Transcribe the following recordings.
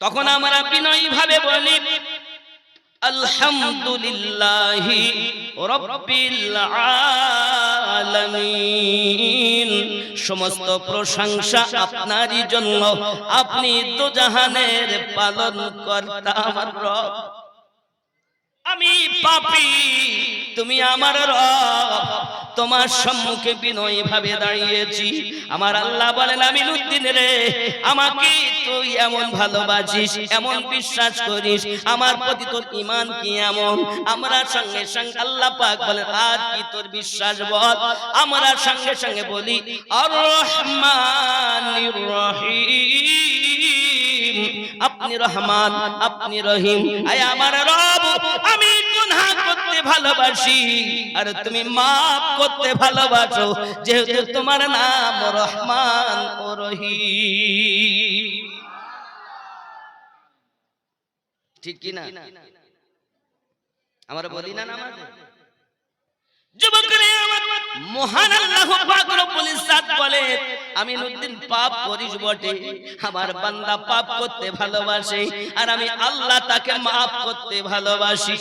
তখন আমরা বিনয়ী ভাবে বলি, আলহামদুলিল্লাহ সমস্ত প্রশংসা আপনারই জন্য। আপনি তো জাহানের পালন কর্তা আমার রব। আমি পাপি, তুমি আমার রব। তোমার সম্মুখে বিনয়ী ভাবে দাঁড়িয়েছি। আমার আল্লাহ বলেন আমি উদ্দিন রে, আমাকে তুই এমন ভালোবাসিস, এমন বিশ্বাস করিস, আমার প্রতি তোর ইমান কি এমন? আমরা সঙ্গে সঙ্গে আল্লাহ পাক বলেন আর কি তোর বিশ্বাস বল? আমরা সঙ্গে সঙ্গে বলি, আর রহমানির রহিম। আপনি রহমান, আপনি রহিম। আয় আমার রব আমি ভালোবাসি। আর তুমি মাফ করতে ভালোবাসো, যেহেতু তোমার নাম রহমান ও ঠিক কি না? আমরা বলি না মহান আল্লাহ বলে আমি পাপ করিস বটে। আমার বান্দা পাপ করতে ভালোবাসে, আর আমি আল্লাহ তাকে মাফ করতে ভালোবাসি।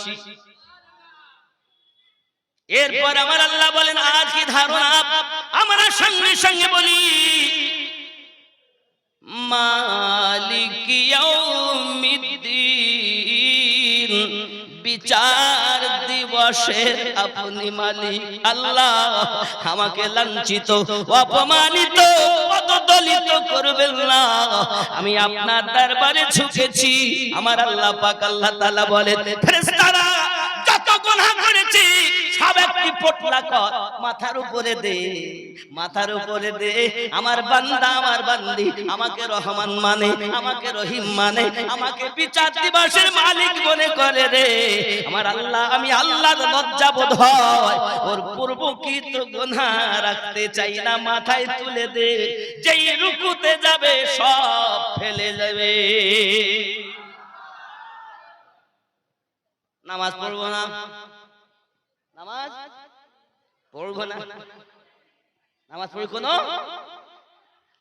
এরপর আমার আল্লাহ বলেন আর কি ধারণা? আমরা সঙ্গে সঙ্গে বলি, মালিক বিচার দিবসের আপনি মালিক আল্লাহ। আমাকে লাঞ্ছিত, অপমানিত আমি আপনার দরবারে ঝুঁকেছি। আমার আল্লাহ পাক আল্লাহ তাআলা বলেন পোটলা কর মাথার উপরে দে, মাথার উপরে দে। আমার বান্দা, আমার বান্দি, আমাকে রহমান মানে আমাকে রহিম মানে আমাকে বিচার দিবসের মালিক মনে করে রে। আমার আল্লাহ, আমি আল্লাহর লজ্জা বোধ হয়, ওর পূর্ব কি তো গুনাহ রাখতে চাই না, মাথায় তুলে দে। যেই রুকুতে যাবে, সব ফেলে যাবে নামাজ পড়ব না? নামাজ? পড়ব না। নামাজ পড়ি কোনো?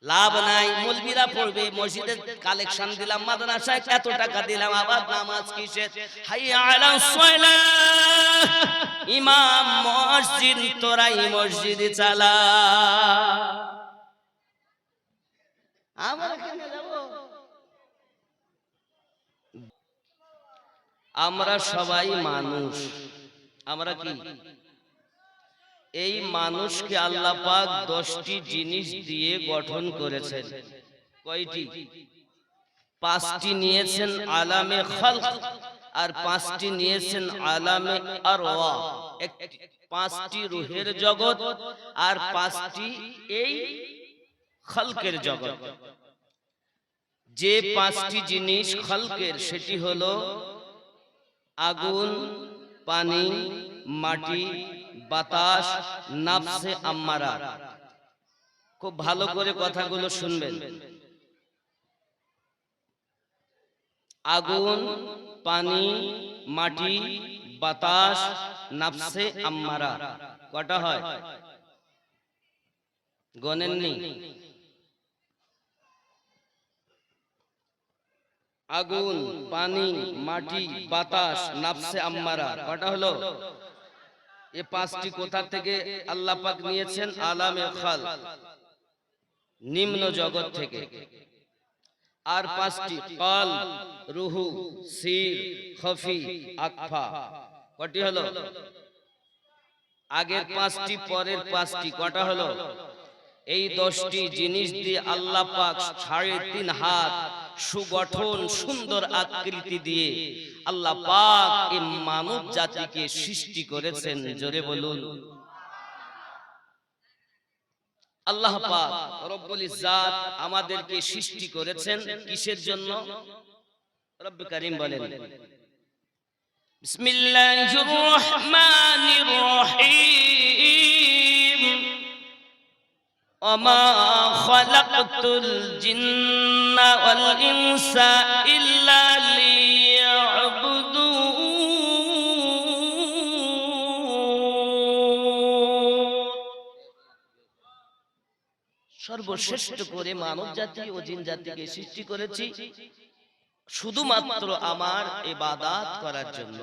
লাভ নাই। মুলবিরা পড়বে মসজিদে কালেকশন দিলাম মাদ্রাসায় এত টাকা দিলাম আবার নামাজ সালাহ ইমাম মসজিদ তোরাই মসজিদ চালা। আমরা কেন যাব? আমরা সবাই মানুষ। আমরা কি? এই মানুষকে আল্লাহ পাক দশটি জিনিস দিয়ে গঠন করেছেন। কয়টি? পাঁচটি নিয়েছেন আলামে খালক আর পাঁচটি নিয়েছেন আলামে আর পাঁচটি রুহের জগৎ আর পাঁচটি এই খালকের জগৎ। যে পাঁচটি জিনিস খালকের সেটি হলো আগুন পানি মাটি বাতাস, নাফসে আম্মারা। খুব ভালো করে কথাগুলো শুনবেন। আগুন, পানি, মাটি, বাতাস, নাফসে আম্মারা। কটা হয়? গনেননি আগুন, পানি, মাটি, বাতাস, নাফসে আম্মারা। কটা হলো? এ পাঁচটি কোথা থেকে আল্লাহ পাক নিয়েছেন? আলামে খাল নিম্ন জগৎ থেকে। আর পাঁচটি কল, রুহু, সির, খফি, আকফা। কটি হলো? আগের পাঁচটি, পরের পাঁচটি, কটা হলো? এই দশটি জিনিস দিয়ে আল্লাহ পাক সাড়ে তিন হাত সুগঠন সুন্দর আকৃতি দিয়ে আল্লাহ পাক এই মানব জাতিকে সৃষ্টি করেছেন জোরে বলুন। আল্লাহ পাক রব্বুল ইজ্জাত আমাদেরকে সৃষ্টি করেছেন কিসের জন্য? রব্বি কারীম বলেন। বিসমিল্লাহির রহমানির রহিম। وما خلقت الجن والإنس إلا ليعبدون সর্বশ্রেষ্ঠ করে মানব জাতি ও জিন জাতিকে সৃষ্টি করেছি শুধুমাত্র আমার ইবাদাত করার জন্য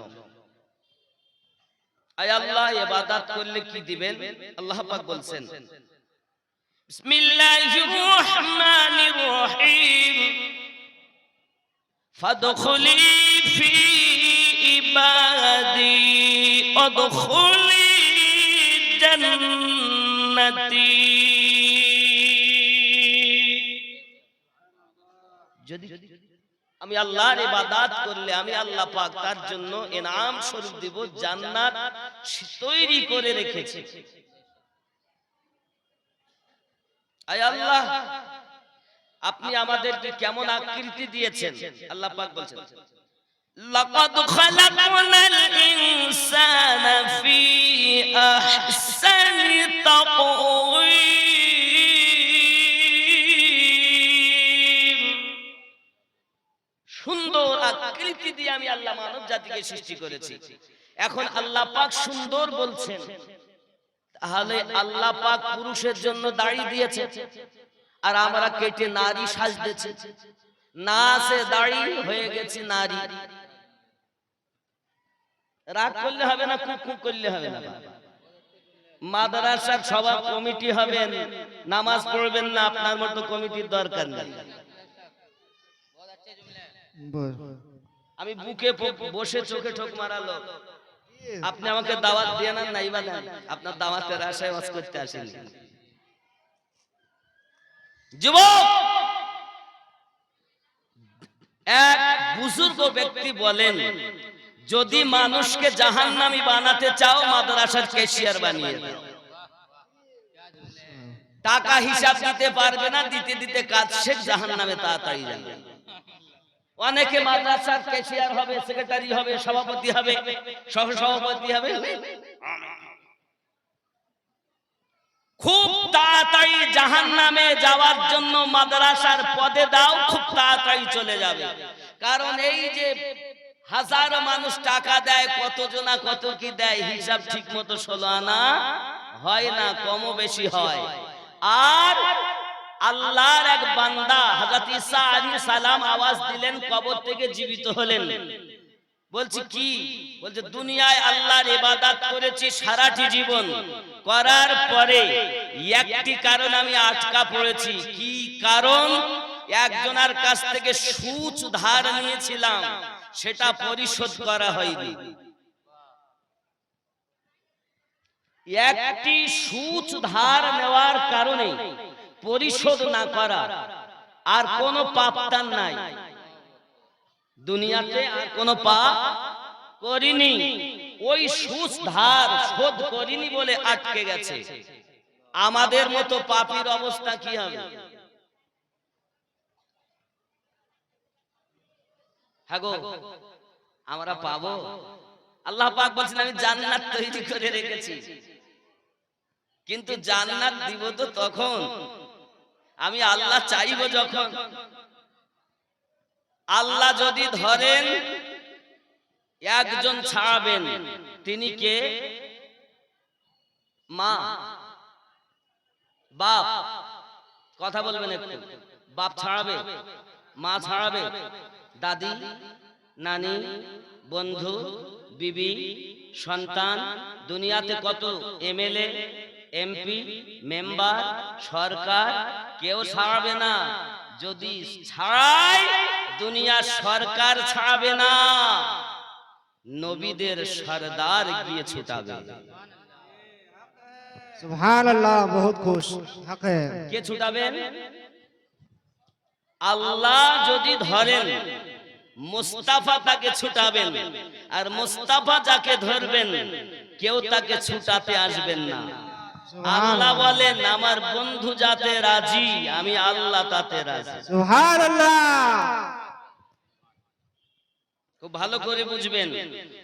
আয় আল্লাহ ইবাদাত করলে কি দিবেন আল্লাহ পাক বলছেন বিসমিল্লাহির রহমানির রহিম। ফাদখুলি ফি ইবাদি, অদখুলি জান্নাতি। যদি আমি আল্লাহর ইবাদত করলে আমি আল্লাহ পাক তার জন্য ইনাম স্বরূপ দিব জান্নাত তৈরি করে রেখেছি। আপনি আমাদেরকে কেমন আকৃতি দিয়েছেন? আল্লাহ পাক বলছেন, লাকাদ খালাকনাল ইনসানা ফি আহসানি তাকওয়িম. সুন্দর আকৃতি দিয়ে আমি আল্লাহ মানব জাতিকে সৃষ্টি করেছি। এখন আল্লাহ পাক সুন্দর বলছেন তাহলে আল্লাহ পাক পুরুষের জন্য দাড়ি দিয়েছে। আর আমরা কেটে নারী সাজতেছি। না আছে দাড়ি হয়ে গেছি নারী। রাগ করলে হবে না কুক কুক করলে হবে না। মাদ্রাসার সভা কমিটি হবেন নামাজ পড়বেন না আপনার মতো কমিটির দরকার নেই। আমি বুকে বসে চোখে ঠোক মারালো। আপনি আমাকে দাওয়াত দিয়ে না নাই? বা নেন আপনার দাওয়াতের আশায় ওয়াজ করতে আসেনি যুবক! এক বুজুর্গ ব্যক্তি বলেন যদি মানুষকে জাহান্নামী বানাতে চাও মাদ্রাসার ক্যাশিয়ার বানিয়ে দাও। টাকা হিসাব দিতে পারবে না দিতে দিতে কাজ শেষ জাহান্নামে তাড়াতাড়ি যাবে। অনেকে মাদ্রাসার ক্যাশিয়ার হবে সেক্রেটারি হবে, সভাপতি হবে, সহ সভাপতি হবে। খুব তাড়াতাড়ি জাহান নামে যাওয়ার জন্য মাদ্রাসার পদে দাও, খুব তাড়াতাড়ি চলে যাবে। কারণ এই যে হাজারো মানুষ টাকা দেয় কত জনা কত কি দেয়, হিসাব ঠিক মতো ষোলো আনা হয় না কম বেশি হয়। আর আল্লাহর এক বান্দা হযরত ঈসা আলাইহিস সালাম আওয়াজ দিলেন, কবর থেকে জীবিত হলেন। বলছি, কি? বলছে, দুনিয়ায় আল্লাহর ইবাদত করেছি সারাটি জীবন। করার পরে একটি কারণ আমি আটকা পড়েছি। কি কারণ? একজনের কাছ থেকে সুচ ধার নিয়েছিলাম, সেটা পরিশোধ করা হয়নি। একটি সুচ ধার নেওয়ার কারণে পরিশোধ না করা আর কোনো পাপতান নাই। দুনিয়াতে আর কোনো পাপ করিনি। ওই সুচ ধার শোধ করিনি বলে আটকে গেছে। আমাদের মতো পাপির অবস্থা কি হবে? হ্যাঁ গো, আমরা পাবো। আল্লাহ পাক বলছেন আমি জান্নাত তৈরি করে রেখেছি। কিন্তু জান্নাত দিব তো তখন। আমি আল্লাহ চাইব যখন। আল্লাহ যদি ধরেন, একজন ছাড়াবেন, তিনি কে? মা। বাপ। কথা বলবেন একটু। বাপ ছাড়াবে, মা ছাড়াবে। দাদি, নানি, বন্ধু, বিবি, সন্তান, দুনিয়াতে কত? এমএলএ, এমপি, মেম্বার, সরকার কেউ ছাড়াবে না। যদি ছাড়াই দুনিয়া সরকার ছাড়াবে না। নবীদের সরদার গিয়ে ছুটাবে। কে ছুটাবেন? আল্লাহ যদি ধরেন মুস্তাফা তাকে ছুটাবেন। আর মুস্তাফা যাকে ধরবেন কেউ তাকে ছুটাতে আসবেন না। আল্লাহ বলেন আমার বন্ধু যাতে রাজি আমি আল্লাহ তাতে রাজি। খুব ভালো করে বুঝবেন।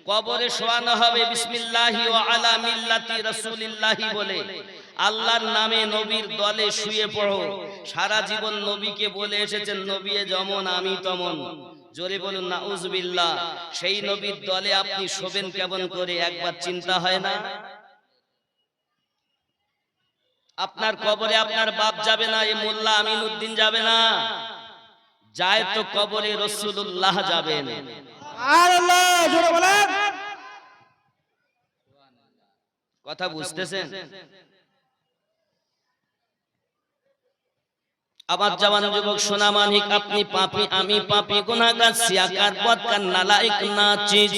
কবরে শোয়ানো হবে বিসমিল্লাহি ও আলা মিল্লাতি রাসূলিল্লাহি বলে। আল্লাহর নামে নবীর দলে শুয়ে পড়ো। সারা জীবন নবীকে বলে এসেছেন নবী যেমন আমি তমন। জোরে বলুন না উজবিল্লাহ সেই নবীর দলে আপনি শোবেন কেমন করে? একবার চিন্তা হয় না? আপনার কবরে আপনার বাপ যাবে না এই মোল্লা আমিন উদ্দিন যাবে না। যায় তো কবরে রসুল্লাহ যাবেন। কথা বুঝতেছেন? আবার জওয়ান যুবক সোনা মানিক আপনি পাপি আমি পাপি গুনাহগার সিয়াকার বদকার নালায়েক নাচিস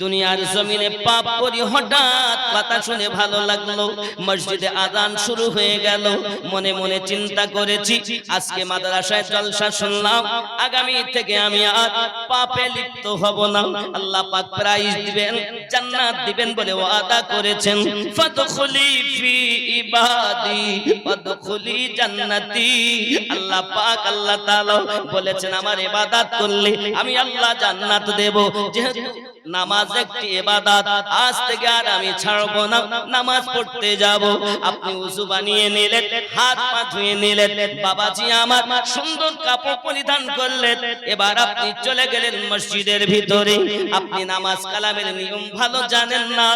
দুনিয়ার জমিনে পাপ করি, হঠাৎ কথা শুনে ভালো লাগল। মসজিদে আজান শুরু হয়ে গেল। মনে মনে চিন্তা করেছি, আজকে মাদ্রাসায় জলসা শুনলাম। আগামী থেকে আমি আর পাপে লিপ্ত হব না। আল্লাহ পাক প্রাইজ দিবেন, জান্নাত দিবেন বলে ওয়াদা করেছেন। ফাদখুলি ফি ইবাদি, ফাদখুলি জান্নাতি। আল্লাহ পাক, আল্লাহ তাআলা বলেছেন, আমার ইবাদত করলে আমি আল্লাহ জান্নাত দেব। যেহেতু নামাজ একটি ইবাদত। আজ থেকে আর আমি ছাড়ব না। নামাজ পড়তে যাব। আপনি উযু বানিয়ে নিলেন, হাত পা ধুয়ে নিলেন। বাবাজি আমার সুন্দর কাপড় পরিধান করলেন। এবার আপনি চলে গেলেন মসজিদের ভিতরে। আপনি নামাজ কালামের নিয়ম ভালো জানেন না।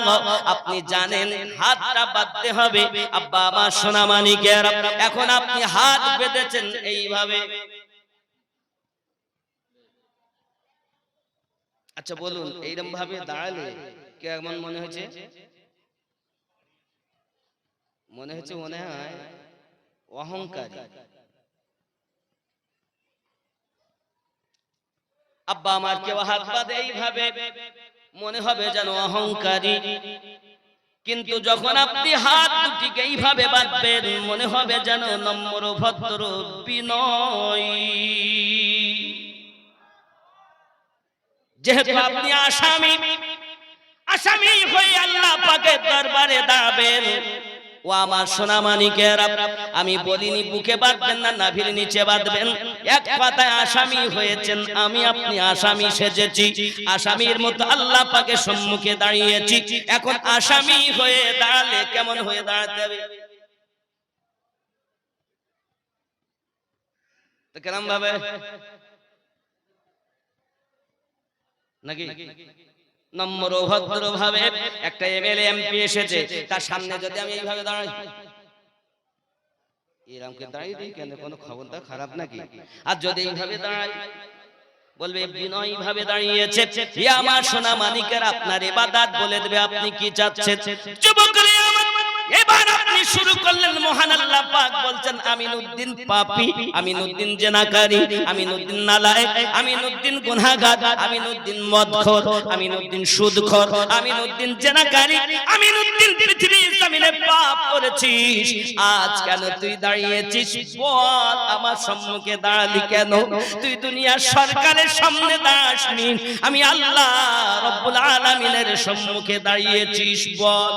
আপনি জানেন হাতটা বাঁধতে হবে। আব্বা, আমার সোনা মানিকের এখন আপনি হাত বেঁধেছেন এইভাবে। আচ্ছা বলুন এইরকম ভাবে দাঁড়ালে কেমন মনে হচ্ছে মনে হচ্ছে মনে হয় অহংকারী। আব্বা আমার কেউ হাত বাঁধে এইভাবে মনে হবে যেন অহংকারী। কিন্তু যখন আপনি হাত দুটিকে এইভাবে বাঁধবেন মনে হবে যেন নম্র ভদ্র বিনয় যেহেতু আপনি আসামি আসামি হয়ে আল্লাহ পাকের দরবারে দাঁড়াবেন। ও আমার সোনা মানিকের, আমি বলিনি বুকে বাঁধবেন না, নাভির নিচে বাঁধবেন। এক পাতায় আসামি হয়েছেন, আমি আপনি আসামি সেজেছি। আসামির মতো আল্লাহ পাকে সম্মুখে দাঁড়িয়েছি। এখন আসামি হয়ে দাঁড়ালে কেমন হয়ে দাঁড়াতে হবে? কেরম ভাবে নাকি? নম্র ভদ্র ভাবে একটা এমএলএ এমপি এসেছে তার সামনে যদি আমি এইভাবে দাঁড়াই। এরকমকে দাঁড়িয়ে দিই কেন? কোনো খবরটা খারাপ নাকি? আর যদি এইভাবে দাঁড়াই বলবে বিনয় ভাবে দাঁড়িয়েছে। হে আমার সোনা মানিকের আপনার এবাদাত বলে দেবে আপনি কি চাচ্ছেন? যুবক এবার আপনি শুরু করলেন মহান আল্লাহ পাক বলছেন, আমিনুদ্দিন পাপী, আমিনুদ্দিন জেনাকারী, আমিনুদ্দিন নালায়েক, আমিনুদ্দিন গুনাহগার, আমিনুদ্দিন মদখোর, আমিনুদ্দিন সুদখোর, আমিনুদ্দিন জেনাকারী পৃথিবীর জমিনে পাপ করেছিস। আজ কেন তুই দাঁড়িয়েছিস? বল আমার সম্মুখে দাঁড়ালি কেন? তুই দুনিয়ার সরকারের সামনে দাঁড়াসনি। আমি আল্লাহ রব্বুল আলামিনের সম্মুখে দাঁড়িয়েছিস, বল।